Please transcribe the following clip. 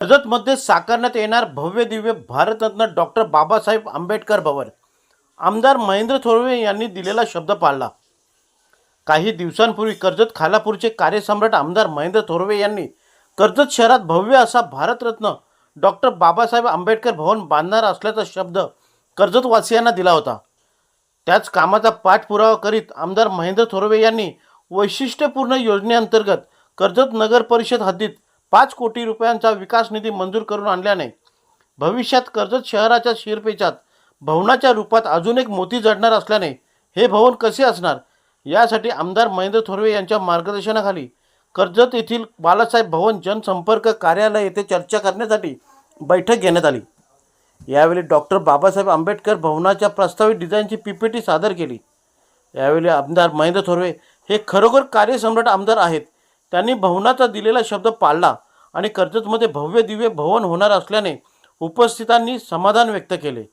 कर्जतमध्ये साकारण्यात येणार भव्य दिव्य भारतरत्न डॉक्टर बाबासाहेब आंबेडकर भवन. आमदार महेंद्र थोरवे यांनी दिलेला शब्द पाळला. काही दिवसांपूर्वी कर्जत खालापूरचे कार्यसम्राट आमदार महेंद्र थोरवे यांनी कर्जत शहरात भव्य असा भारतरत्न डॉक्टर बाबासाहेब आंबेडकर भवन बांधणार असल्याचा शब्द कर्जतवासियांना दिला होता. त्याच कामाचा पाठपुरावा करीत आमदार महेंद्र थोरवे यांनी वैशिष्ट्यपूर्ण योजनेअंतर्गत कर्जत नगर परिषद हद्दीत पाच कोटी रुपयांचा विकास निधी मंजूर करून आणल्याने भविष्यात कर्जत शहराच्या शिरपेचात भवनाच्या रूपात अजून एक मोती जडणार असल्याने हे भवन कसे असणार? यासाठी आमदार महेंद्र थोरवे यांच्या मार्गदर्शनाखाली कर्जत येथील बालासाहेब भवन जनसंपर्क कार्यालय येथे चर्चा करण्यासाठी बैठक घेण्यात आली. यावेळी डॉक्टर बाबासाहेब आंबेडकर भवनाच्या प्रस्तावित डिझाईनची पीपीटी सादर केली. यावेळी आमदार महेंद्र थोरवे हे खरोखर कार्यसम्राट आमदार आहेत. त्यांनी भवनाचा दिलेला शब्द पाळला आणि कर्जतमध्ये भव्य दिव्य भवन होणार असल्याने उपस्थितांनी समाधान व्यक्त केले.